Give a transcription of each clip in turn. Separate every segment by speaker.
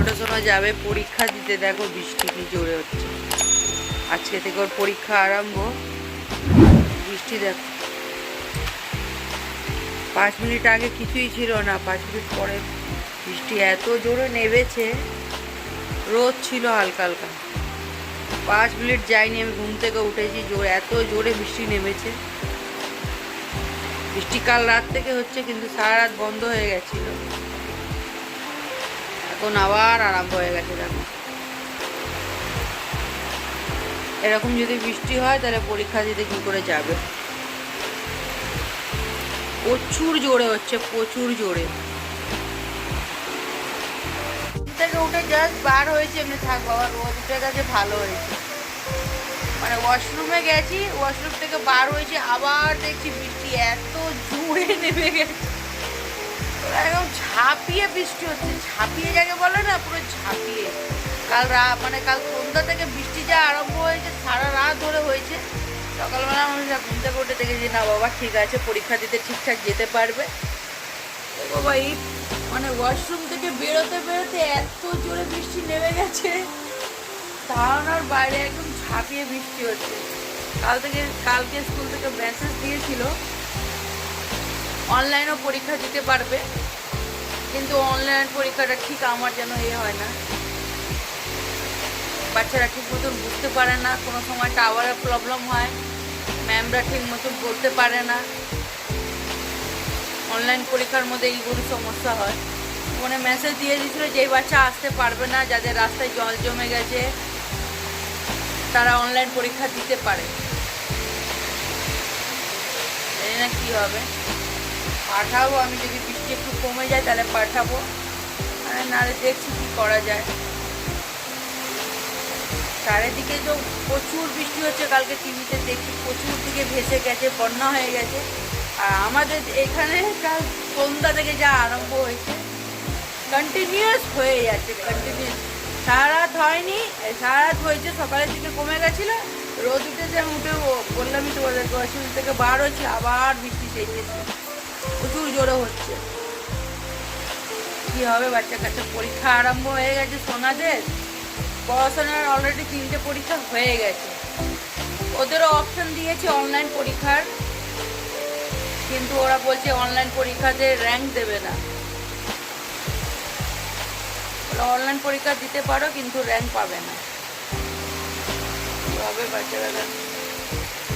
Speaker 1: ছোটো সময় যাবে, পরীক্ষা দিতে দেখো বৃষ্টি কি জোরে হচ্ছে। আজকে থেকে ওর পরীক্ষা আরম্ভ। বৃষ্টি দেখো। পাঁচ মিনিট আগে কিছুই ছিল না, পাঁচ মিনিট পরে বৃষ্টি এত জোরে নেমেছে, রোদ ছিল হালকা হালকা। পাঁচ মিনিট যাইনি, আমি ঘুম থেকে উঠেছি, জোরে এত জোরে বৃষ্টি নেমেছে। বৃষ্টি কাল রাত থেকে হচ্ছে, কিন্তু সারা রাত বন্ধ হয়ে গেছিল। এখন আবার আরম্ভ হয়ে গেছে দেখো। এরকম যদি বৃষ্টি হয়, তাহলে পরীক্ষা দিতে কি করে যাবে? প্রচুর জোরে হচ্ছে, প্রচুর জোরে। থেকে উঠে জাস্ট বার হয়েছে, এমনি থাক বাবা, রোদ উঠে গেছে, ভালো হয়েছে। মানে ওয়াশরুমে গেছি ওয়াশরুম থেকে বার হয়েছে, আবার দেখছি বৃষ্টি এত জোরে নেমে গেছে। একদম ঝাঁপিয়ে বৃষ্টি হচ্ছে। ঝাঁপিয়ে যাকে বলে না, পুরো ঝাঁপিয়ে। কাল রা মানে কাল সন্ধ্যা থেকে বৃষ্টি যা আরম্ভ হয়েছে, সারা রাত ধরে হয়েছে। সকালবেলা আমি ঘুম থেকে উঠে দেখেছি, না বাবা, ঠিক আছে, পরীক্ষা দিতে ঠিকঠাক যেতে পারবে। বাবা, এই মানে ওয়াশরুম থেকে বেরোতে বেরোতে এত জোরে বৃষ্টি নেমে গেছে। ধারণার বাইরে একদম ঝাঁপিয়ে বৃষ্টি হচ্ছে। কাল থেকে, কালকে স্কুল থেকে মেসেজ দিয়েছিল অনলাইনেও পরীক্ষা দিতে পারবে। কিন্তু অনলাইন পরীক্ষাটা ঠিক আমার যেন এ হয় না। বাচ্চারা ঠিক মতন বুঝতে পারে না, কোনো সময় টাওয়ারের প্রবলেম হয় ম্যামরা ঠিক মতন করতে পারে না। অনলাইন পরীক্ষার মধ্যে এইগুলো সমস্যা হয়। ফোনে মেসেজ দিয়ে দিয়েছিল যেই বাচ্চা আসতে পারবে না, যাদের রাস্তায় জল জমে গেছে, তারা অনলাইন পরীক্ষা দিতে পারে। জানি না কী হবে। পাঠাবো, আমি যদি বৃষ্টি একটু কমে যায় তাহলে পাঠাবো। আর নাহলে দেখছি কী করা যায়। চারিদিকে তো প্রচুর বৃষ্টি হচ্ছে, কালকে টিভিতে দেখছি প্রচুর দিকে ভেসে গেছে, বন্যা হয়ে গেছে। আর আমাদের এখানে কাল সন্ধ্যা থেকে যা আরম্ভ হয়েছে কন্টিনিউয়াস হয়ে যাচ্ছে কন্টিনিউয়াস সারা রাত হয়নি সারা রাত হয়েছে, সকালের দিকে কমে গেছিল। রোদ উঠেছে, আমি উঠে বললামই তোমাদের ওয়াশরুম থেকে বার হয়েছি, আবার বৃষ্টি চেয়েছে প্রচুর জোরে হচ্ছে। কি হবে, বাচ্চা কাচ্চা পরীক্ষা আরম্ভ হয়ে গেছে সোনাদের পড়াশোনার অলরেডি তিনটে পরীক্ষা হয়ে গেছে। ওদেরও অপশন দিয়েছে অনলাইন পরীক্ষার। কিন্তু ওরা বলছে অনলাইন পরীক্ষাতে র্যাঙ্ক দেবে না। অনলাইন পরীক্ষা দিতে পারো, কিন্তু র্যাঙ্ক পাবে না। হবে বাচ্চারা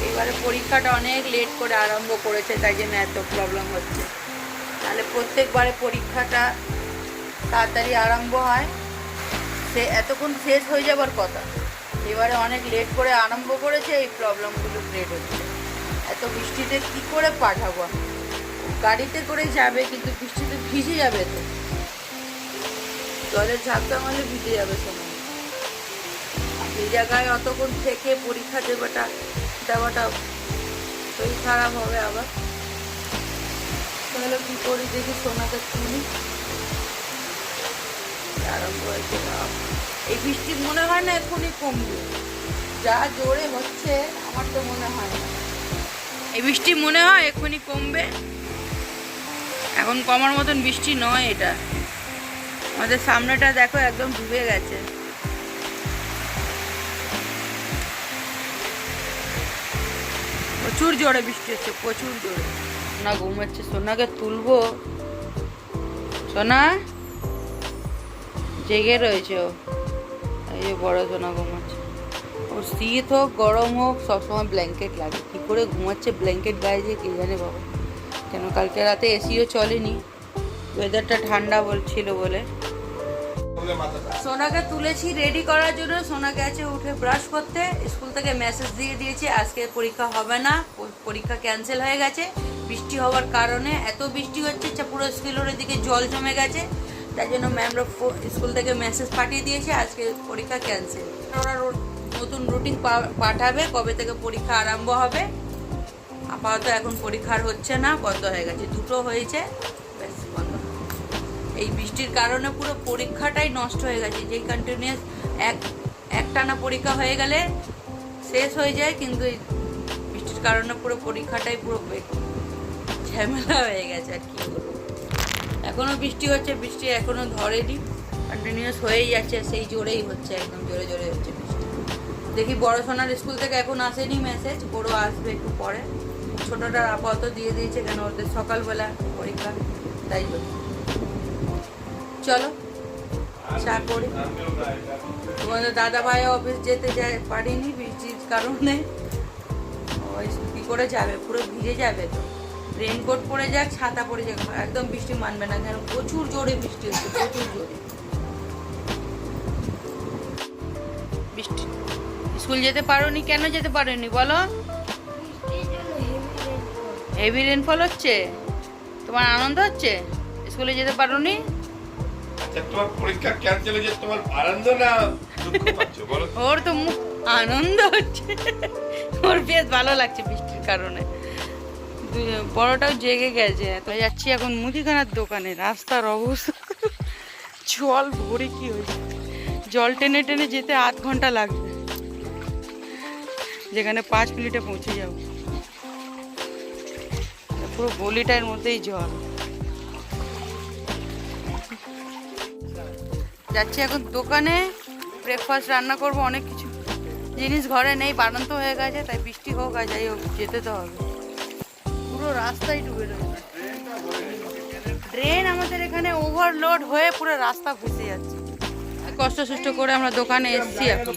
Speaker 1: এবারে পরীক্ষাটা অনেক লেট করে আরম্ভ করেছে, তাই জন্য এত প্রবলেম হচ্ছে। তাহলে প্রত্যেকবারে পরীক্ষাটা তাড়াতাড়ি আরম্ভ হয়। সে এতক্ষণ শেষ হয়ে যাবার কথা। এবারে অনেক লেট করে আরম্ভ করেছে, এই প্রবলেমগুলো ক্রিয়েট হচ্ছে। এত বৃষ্টিতে কি করে পাঠাবো গাড়িতে করে যাবে, কিন্তু বৃষ্টিতে ভিজে যাবে তো। জলের ঝাপটা মারলে ভিজে যাবে সময়। এই জায়গায় অতক্ষণ থেকে পরীক্ষা দেওয়াটা দেওয়াটা শরীর খারাপ হবে আবার। তাহলে কী করি দেখি সোনাকে তুলি। এই বৃষ্টি মনে হয় না এখনই কমবে। যা জোরে হচ্ছে, আমার তো মনে হয় না। এই বৃষ্টি মনে হয় এখনই কমবে। এখন কমার মতন বৃষ্টি নয় এটা। আমাদের সামনেটা দেখো একদম ডুবে গেছে। প্রচুর জোরে বৃষ্টি হচ্ছে, প্রচুর জোরে। সোনা ঘুমাচ্ছে সোনাকে তুলবো। সোনা, জেগে রয়েছে ও। এই যে বড় সোনা ঘুমাচ্ছে ওর শীত হোক, গরম হোক, সবসময় ব্ল্যাঙ্কেট লাগে। কী করে ঘুমাচ্ছে ব্ল্যাঙ্কেট গায়ে দিয়ে কে জানে বাবা। কেন কালকে রাতে এসিও চলেনি। ওয়েদারটা ঠান্ডা বলছিল বলে। সোনাকে তুলেছি রেডি করার জন্য। সোনা গেছে উঠে ব্রাশ করতে। স্কুল থেকে মেসেজ দিয়ে দিয়েছে, আজকে পরীক্ষা হবে না। পরীক্ষা ক্যান্সেল হয়ে গেছে। বৃষ্টি হওয়ার কারণে এত বৃষ্টি হচ্ছে যে পুরো স্কুলের দিকে জল জমে গেছে। তাই জন্য ম্যামরা স্কুল থেকে মেসেজ পাঠিয়ে দিয়েছে, আজকে পরীক্ষা ক্যান্সেল ওরা নতুন রুটিন পাঠাবে কবে থেকে পরীক্ষা আরম্ভ হবে। আপাতত এখন পরীক্ষার হচ্ছে না, বন্ধ হয়ে গেছে। দুটো হয়েছে। এই বৃষ্টির কারণে পুরো পরীক্ষাটাই নষ্ট হয়ে গেছে। যেই কন্টিনিউয়াস এক, একটানা পরীক্ষা হয়ে গেলে শেষ হয়ে যায়, কিন্তু বৃষ্টির কারণে পুরো পরীক্ষাটাই পুরো ঝামেলা হয়ে গেছে আর কি। বলব এখনও বৃষ্টি হচ্ছে, বৃষ্টি এখনও ধরেনি। কন্টিনিউয়াস হয়েই যাচ্ছে, সেই জোরেই হচ্ছে, একদম জোরে জোরে হচ্ছে বৃষ্টি। দেখি বড় সোনার স্কুল থেকে এখন আসেনি মেসেজ বড় আসবে একটু পরে। ছোটটা আপাতত দিয়ে দিয়েছে কেন, ওদের সকালবেলা পরীক্ষা, তাই জন্য চলো, চা করি। তোমাদের দাদা ভাই অফিস যেতে যায় পারিনি বৃষ্টির কারণে। ওই কী করে যাবে? পুরো ভিজে যাবে তো। রেনকোট পরে যাক, ছাতা পরে যাক। একদম বৃষ্টি মানবে না কেন? প্রচুর জোরে বৃষ্টি হচ্ছে, প্রচুর জোরে। বৃষ্টি। স্কুল যেতে পারোনি কেন যেতে পারোনি বলো? হেভি রেনফল হচ্ছে। তোমার আনন্দ হচ্ছে? স্কুলে যেতে পারোনি?
Speaker 2: তোমার পরীক্ষা ক্যান্সেল হয়েছে তোমার আনন্দ না
Speaker 1: ওর তো মু- আনন্দ হচ্ছে। ওর বেশ ভালো লাগছে বৃষ্টির কারণে। বড়টাও জেগে গেছে। তো যাচ্ছি এখন মুদিখানার দোকানে। রাস্তার অবস্থা। জল ভরে কি হয়েছে? জল টেনে টেনে যেতে আধ ঘণ্টা লাগবে। যেখানে পাঁচ মিনিটে পৌঁছে যাব। পুরো গলিটার মধ্যেই জল। যাচ্ছি এখন দোকানে। ব্রেকফাস্ট রান্না করব অনেক কিছু। জিনিস ঘরে নেই বানান্ত হয়ে গেছে তাই বৃষ্টি হোক আর যাই হোক যেতে তো হবে। পুরো রাস্তায় ডুবে রয়েছে ড্রেন আমাদের এখানে ওভারলোড হয়ে পুরো রাস্তা ভেসে যাচ্ছে। কষ্ট সুষ্ট করে আমরা দোকানে এসেছি এখন।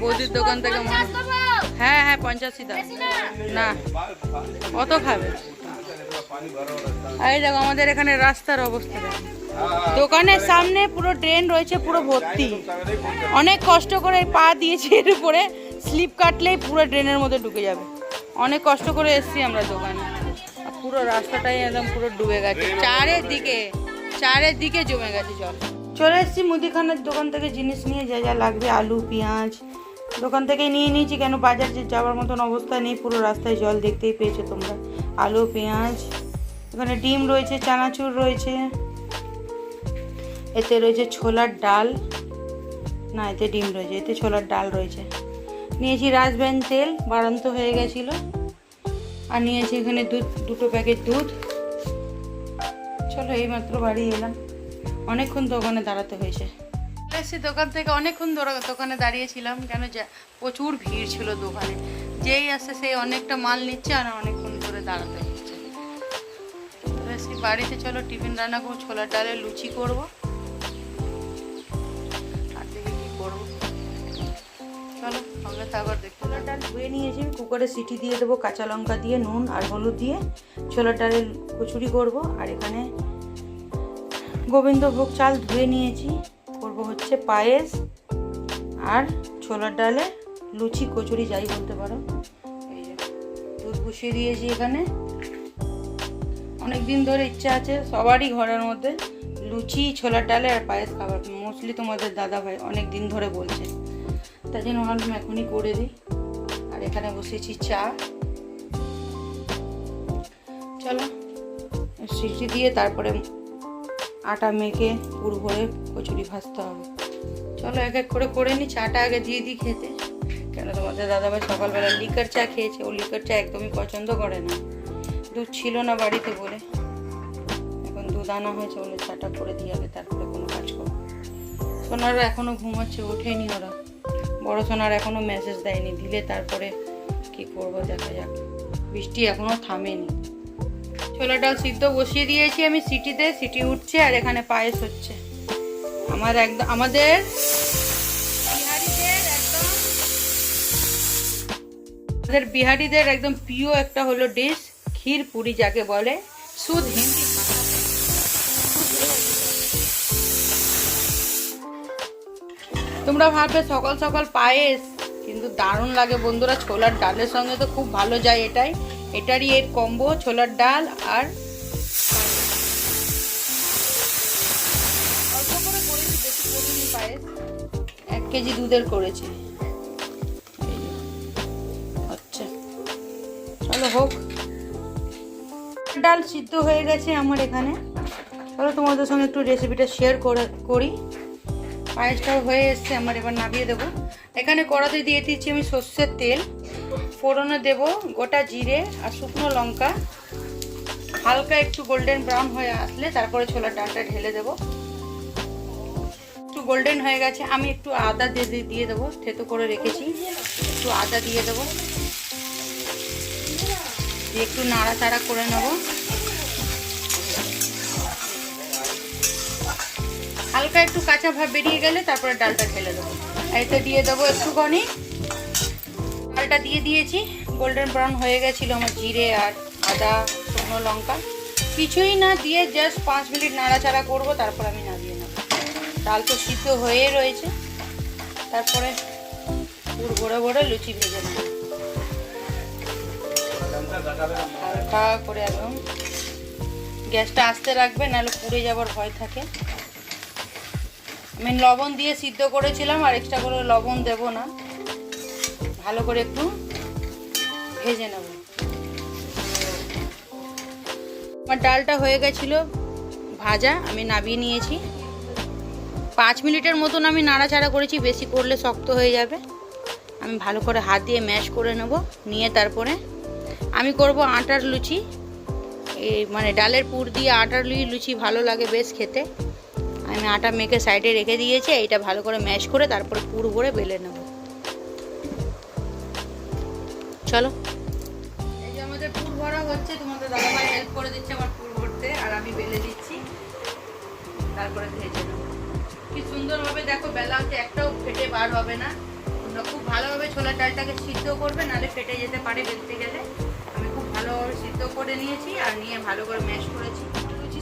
Speaker 1: বৌদির দোকান থেকে মনে- হ্যাঁ। হ্যাঁ পঞ্চাশি দাম না অত খাবে। এই দেখো আমাদের এখানে রাস্তার অবস্থা দেখো। দোকানের সামনে পুরো ড্রেন রয়েছে, পুরো ভর্তি। অনেক কষ্ট করে পা দিয়েছি এর উপরে স্লিপ কাটলেই পুরো ড্রেনের মধ্যে ঢুকে যাবে। অনেক কষ্ট করে এসেছি আমরা দোকানে। পুরো রাস্তাটাই একদম পুরো ডুবে গেছে। চারের দিকে চারের দিকে জমে গেছে জল। চলে এসেছি মুদিখানার দোকান থেকে জিনিস নিয়ে, যা যা লাগবে, আলু, পেঁয়াজ। দোকান থেকে নিয়ে নিয়েছি, কেন বাজার যে যাওয়ার মতন অবস্থা নেই, পুরো রাস্তায় জল দেখতেই পেয়েছ তোমরা। আলু, পেঁয়াজ, এখানে ডিম রয়েছে, চানাচুর রয়েছে। এতে রয়েছে ছোলার ডাল। না, এতে ডিম রয়েছে, এতে ছোলার ডাল রয়েছে। নিয়েছি রাজব্যান তেল, বাড়ন্ত হয়ে গেছিল। আর নিয়েছি এখানে দুধ, দুটো প্যাকেট দুধ। চলো, এইমাত্র বাড়ি এলাম। অনেকক্ষণ দোকানে দাঁড়াতে হয়েছে। এসে দোকান থেকে, অনেকক্ষণ দোকানে দাঁড়িয়েছিলাম। কেন প্রচুর ভিড় ছিল দোকানে। যেই আসছে সেই অনেকটা মাল নিচ্ছে আর অনেকক্ষণ ধরে দাঁড়াতে হচ্ছে। বাড়িতে, চলো টিফিন রান্না করব, ছোলার ডালে লুচি করব। চলো, সঙ্গে থাকো, দেখতে ছোলার ডাল ধুয়ে নিয়েছি কুকারে সিটি দিয়ে দেবো, কাঁচা লঙ্কা দিয়ে, নুন আর হলুদ দিয়ে। ছোলার ডালের কচুরি করব, আর এখানে গোবিন্দভোগ চাল ধুয়ে নিয়েছি। করব হচ্ছে পায়েস আর ছোলার ডালে লুচি, কচুরি, যাই বলতে পারো। দুধ বসিয়ে দিয়েছি এখানে। অনেক দিন ধরে ইচ্ছা আছে সবারই ঘরের মধ্যে লুচি, ছোলার ডালে আর পায়েস খাবার। মোস্টলি তোমাদের দাদা ভাই অনেক দিন ধরে বলছে। তাই জন্য ভাবলাম এখনই করে দিই। আর এখানে বসেছি চা। চলো সিটি দিয়ে তারপরে আটা মেখে পুর ভরে কচুরি ভাজতে হবে। চলো এক এক করে করে নিই চাটা আগে দিয়ে দিই খেতে। কেন তোমাদের দাদাভাই সকালবেলা লিকার চা খেয়েছে, ও লিকার চা একদমই পছন্দ করে না। দুধ ছিল না বাড়িতে বলে। এখন দুধ আনা হয়েছে বলে চাটা করে দিয়ে আগে তারপরে কোনো কাজ করব সোনারা এখনও ঘুমাচ্ছে, ওঠেনি ওরা। বড় সোনার এখনও মেসেজ দেয়নি, দিলে তারপরে কি করব দেখা যাক। বৃষ্টি এখনও থামেনি। ছোলা ডাল সিদ্ধ বসিয়ে দিয়েছি আমি সিটিতে, সিটি উঠছে আর এখানে পায়েস হচ্ছে। আমার একদম, আমাদের বিহারিদের একদম আমাদের বিহারিদের একদম প্রিয় একটা হলো ডিশ ক্ষীর পুরি যাকে বলে হিন্দি তোমরা ভাববে সকাল সকাল পায়েস, কিন্তু দারুণ লাগে বন্ধুরা, ছোলার ডালের সঙ্গে তো খুব ভালো যায় এটাই। এটারই এর কম্বো ছোলার ডাল আর পায়েস। এক কেজি দুধের করেছি। আচ্ছা। চলো হোক। ডাল সিদ্ধ হয়ে গেছে আমার এখানে। চলো তোমাদের সঙ্গে একটু রেসিপিটা শেয়ার করি। পায়েসটাও হয়ে এসছে, আমার এবার নামিয়ে দেবো। এখানে কড়াতে দিয়ে দিচ্ছি আমি সর্ষের তেল। ফোড়নে দেব গোটা জিরে আর শুকনো লঙ্কা। হালকা একটু গোল্ডেন ব্রাউন হয়ে আসলে তারপরে ছোলার ডালটা ঢেলে দেবো। গোল্ডেন হয়ে গেছে, আমি একটু আদা দিয়ে দিয়ে- দেবো, থেতো করে রেখেছি। একটু আদা দিয়ে দেবো। একটু নাড়াচাড়া করে নেব। হালকা একটু কাঁচা ভাব বেরিয়ে গেলে তারপরে ডালটা ঢেলে দেবো। এতে দিয়ে দেবো একটুখানি। ডালটা দিয়ে দিয়েছি। গোল্ডেন ব্রাউন হয়ে গেছিল আমার জিরে আর আদা, শুকনো লঙ্কা। কিছুই না দিয়ে জাস্ট পাঁচ মিনিট নাড়াচাড়া করব, তারপর আমি নামিয়ে নেব। ডাল তো সিদ্ধ হয়ে রয়েছে। তারপরে পুর বড় লুচি ভেজে নেব। হালকা করে একদম গ্যাসটা আস্তে রাখবে, নাহলে পুড়ে যাবার ভয় থাকে। আমি লবণ দিয়ে সিদ্ধ করেছিলাম, আর এক্সট্রা করে লবণ দেব না। ভালো করে একটু ভেজে নেব। আমার ডালটা হয়ে গেছিল ভাজা, আমি নাবিয়ে নিয়েছি। পাঁচ মিনিটের মতন আমি নাড়াচাড়া করেছি, বেশি করলে শক্ত হয়ে যাবে। আমি ভালো করে হাত দিয়ে ম্যাশ করে নেব, নিয়ে তারপরে আমি করব আটার লুচি। এই মানে ডালের পুর দিয়ে আটার লুচি লুচি ভালো লাগে বেশ খেতে। আমি আটা মেখে সাইডে রেখে দিয়েছি, এইটা ভালো করে ম্যাশ করে তারপরে পুর ভরে বেলে নেব। চলো। এই যে আমাদের পুর ভরা হচ্ছে হেল্প করে দিচ্ছে আমার পুর ভরতে, আর আমি বেলে দিচ্ছি। তারপরে ভেজে কি দেখো একটাও ফেটে বার হবে না। খুব ভালোভাবে সিদ্ধ করবে, নাহলে ফেটে যেতে পারে বেলতে গেলে। আমি খুব ভালোভাবে সিদ্ধ করে নিয়েছি, আর নিয়ে ভালো করে ম্যাশ করেছি।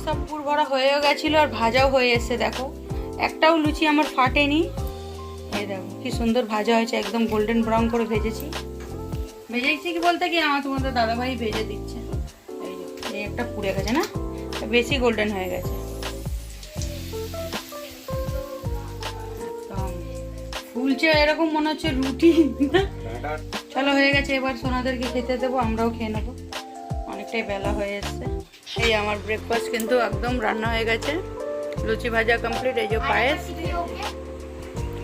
Speaker 1: সব পুর ভরা হয়েও গেছিল আর ভাজাও হয়ে এসছে দেখো। একটাও লুচি আমার ফাটেনি। এই দেখো কি সুন্দর ভাজা হয়েছে একদম গোল্ডেন ব্রাউন করে ভেজেছি। ভেজেছি কি বলতে কি আমার তোমাদের দাদাভাই ভেজে দিচ্ছে। এই যে এই একটা পুড়ে গেছে না? বেশি গোল্ডেন হয়ে গেছে। ফুলছে এরকম মনে হচ্ছে রুটি। চলো হয়ে গেছে এবার সোনাদেরকে খেতে দেবো আমরাও খেয়ে নেব। অনেকটাই বেলা হয়ে এসছে। এই আমার ব্রেকফাস্ট কিন্তু একদম রান্না হয়ে গেছে। লুচি ভাজা কমপ্লিট এই যে পায়েস।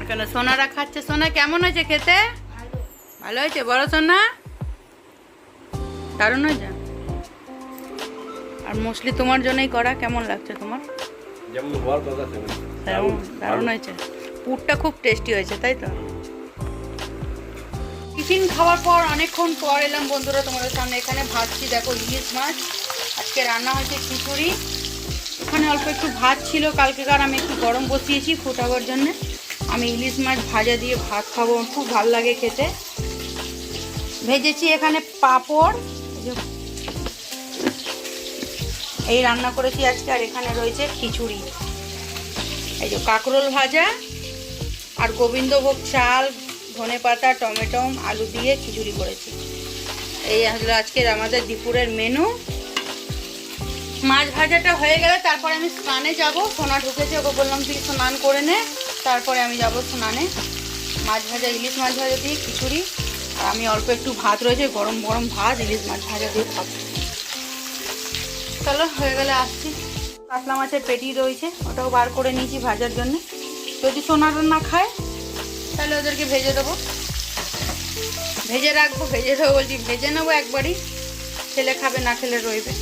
Speaker 1: এখানে সোনারা খাচ্ছে। সোনা কেমন হয়েছে খেতে? ভালো হয়েছে? বড় সোনা। দারুণ হয়েছে? আর মোস্টলি তোমার জন্যই করা কেমন লাগছে তোমার? দারুণ হয়েছে। পুরটা খুব টেস্টি হয়েছে তাই তো? টিফিন খাওয়ার পর অনেকক্ষণ পর এলাম বন্ধুরা তোমাদের সামনে। এখানে ভাজছি দেখো ইলিশ মাছ। আজকে রান্না হয়েছে খিচুড়ি। এখানে অল্প একটু ভাত ছিল, কালকেকার আমি একটু গরম বসিয়েছি ফোটাবার জন্য। আমি ইলিশ মাছ ভাজা দিয়ে ভাত খাব, খুব ভালো লাগে খেতে। ভেজেছি এখানে পাঁপড়। এই রান্না করেছি আজকে, আর এখানে রয়েছে খিচুড়ি। এই যে কাঁকরোল ভাজা, আর গোবিন্দভোগ চাল, ধনে পাতা, টমেটো, আলু দিয়ে খিচুড়ি করেছি। এই হলো আজকের আমাদের দুপুরের মেনু মাছ ভাজাটা হয়ে গেলে তারপরে আমি স্নানে যাব। সোনা ঢুকেছে, ওকে বললাম, তুই স্নান করে নে। তারপরে আমি যাব স্নানে। মাছ ভাজা, ইলিশ মাছ ভাজা দিয়ে খিচুড়ি। আর আমি অল্প একটু ভাত রয়েছে, গরম গরম ভাত, ইলিশ মাছ ভাজা দিয়ে খাব চলো, হয়ে গেলে আসছি। কাতলা মাছের পেটি রয়েছে, ওটাও বার করে নিয়েছি ভাজার জন্য। যদি সোনারা না খায়, তাহলে ওদেরকে ভেজে দেবো। ভেজে রাখব, ভেজে দেবো বলছি, ভেজে নেব একবারই। ছেলে খাবে, না খেলে রইবে।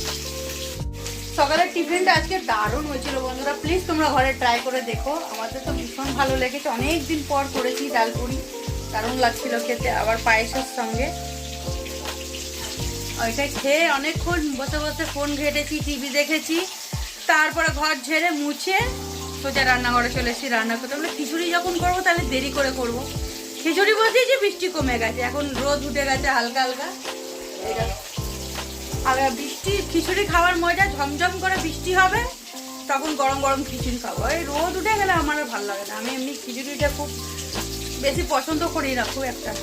Speaker 1: সকালের টিফিনটা আজকে দারুণ হয়েছিল বন্ধুরা। প্লিজ তোমরা ঘরে ট্রাই করে দেখো। আমাদের তো ভীষণ ভালো লেগেছে। অনেক দিন পর করেছি ডাল পুরি। দারুণ লাগছিল খেতে, আবার পায়েসের সঙ্গে। ওইটা খেয়ে অনেকক্ষণ বসে বসে ফোন ঘেটেছি টিভি দেখেছি। তারপরে ঘর ঝেড়ে মুছে সোজা রান্নাঘরে চলে এসেছি রান্না করতে। বলে, খিচুড়ি যখন করব তাহলে দেরি করে করব। খিচুড়ি বসিয়েছি বৃষ্টি কমে গেছে। এখন রোদ উঠে গেছে হালকা হালকা। আর বৃষ্টি, খিচুড়ি খাওয়ার মজা, ঝমঝম করে বৃষ্টি হবে, তখন গরম গরম খিচুড়ি খাব। এই রোদ উঠে গেলে আমার আর ভালো লাগে না। আমি এমনি খিচুড়িটা খুব বেশি পছন্দ করি না, খুব একটা।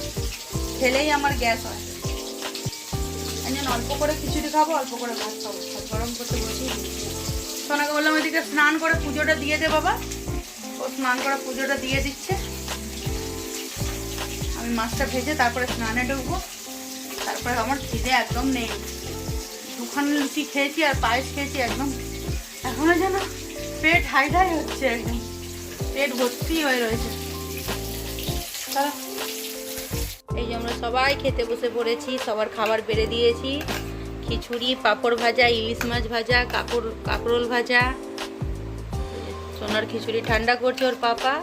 Speaker 1: খেলেই আমার গ্যাস হয়। জন্য অল্প করে খিচুড়ি খাব, অল্প করে ভাত খাব। গরম করতে বসি সোনাকে বললাম ওইদিকে স্নান করে পুজোটা দিয়ে দে বাবা। ও স্নান করে পুজোটা দিয়ে দিচ্ছে। আমি মাছটা ভেজে তারপরে স্নানে ঢুকবো। তারপরে আমার খিদে একদম নেই। দুখান লুচি খেয়েছি আর পায়েস খেয়েছি একদম। এখনও যেন পেট হাই হাই হচ্ছে একদম। পেট ভর্তি হয়ে রয়েছে। এই যে আমরা সবাই খেতে বসে পড়েছি, সবার খাবার বেড়ে দিয়েছি। খিচুড়ি, পাঁপড় ভাজা, ইলিশ মাছ ভাজা, কাপড়, কাঁকরোল ভাজা। সোনার খিচুড়ি ঠান্ডা করছে ওর পাপা।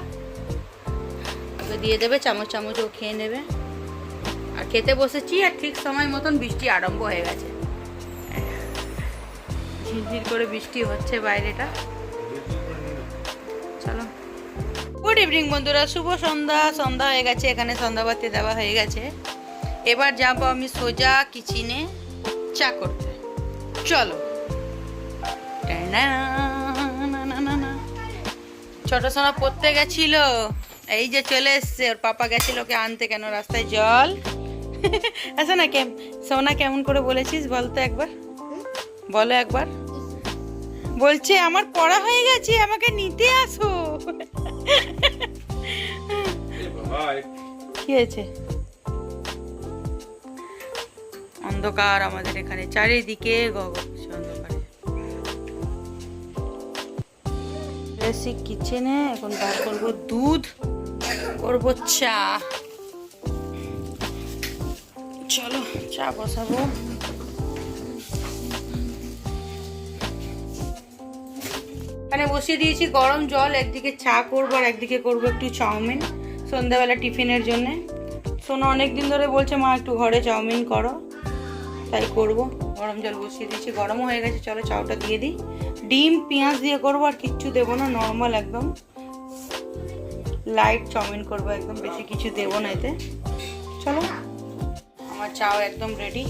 Speaker 1: ওকে দিয়ে দেবে, চামচ চামচ ও খেয়ে নেবে। আর খেতে বসেছি আর ঠিক সময় মতন বৃষ্টি আরম্ভ হয়ে গেছে। ঝিরঝির করে বৃষ্টি হচ্ছে বাইরেটা। চলো। গুড ইভিনিং বন্ধুরা, শুভ সন্ধ্যা। সন্ধ্যা হয়ে গেছে, এখানে সন্ধ্যাবাতি দেওয়া হয়ে গেছে। এবার যাব আমি সোজা কিচেনে চা করতে। চলো। ছোট সোনা পড়তে গেছিল। এই যে চলে এসছে, ওর পাপা গেছিল ওকে আনতে। কেন, রাস্তায় জল? আচ্ছা না, কেম সোনা কেমন করে বলেছিস বলতো একবার? বলো একবার। বলছে, আমার পড়া হয়ে গেছে, আমাকে নিতে আসো। কি অন্ধকার আমাদের এখানে, চারিদিকে অন্ধকারে। বেসিক কিচেনে, এখন বার করব দুধ, করব চা। চলো, চা বসাবো। এখানে বসিয়ে দিয়েছি গরম জল, একদিকে চা করব আর একদিকে করব একটু চাউমিন সন্ধ্যাবেলা টিফিনের জন্যে। সোনা অনেক দিন ধরে বলছে, মা, একটু ঘরে চাউমিন করো। তাই করব। গরম জল বসিয়ে দিয়েছি, গরমও হয়ে গেছে, চলো চাউটা দিয়ে দিই। ডিম, পেঁয়াজ দিয়ে করব আর কিচ্ছু দেবো না নর্মাল একদম। লাইট চাউমিন করব একদম, বেশি কিছু দেবো না এতে। চলো, আমার চাও একদম রেডি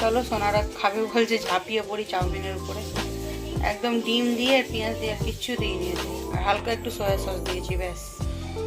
Speaker 1: চলো, সোনারা খাবে বলছে, ঝাঁপিয়ে পড়ি চাউমিনের উপরে। একদম ডিম দিয়ে আর পেঁয়াজ দিয়ে আর কিচ্ছু দিয়ে নিয়েছি আর হালকা একটু সয়া সস দিয়েছি, ব্যাস।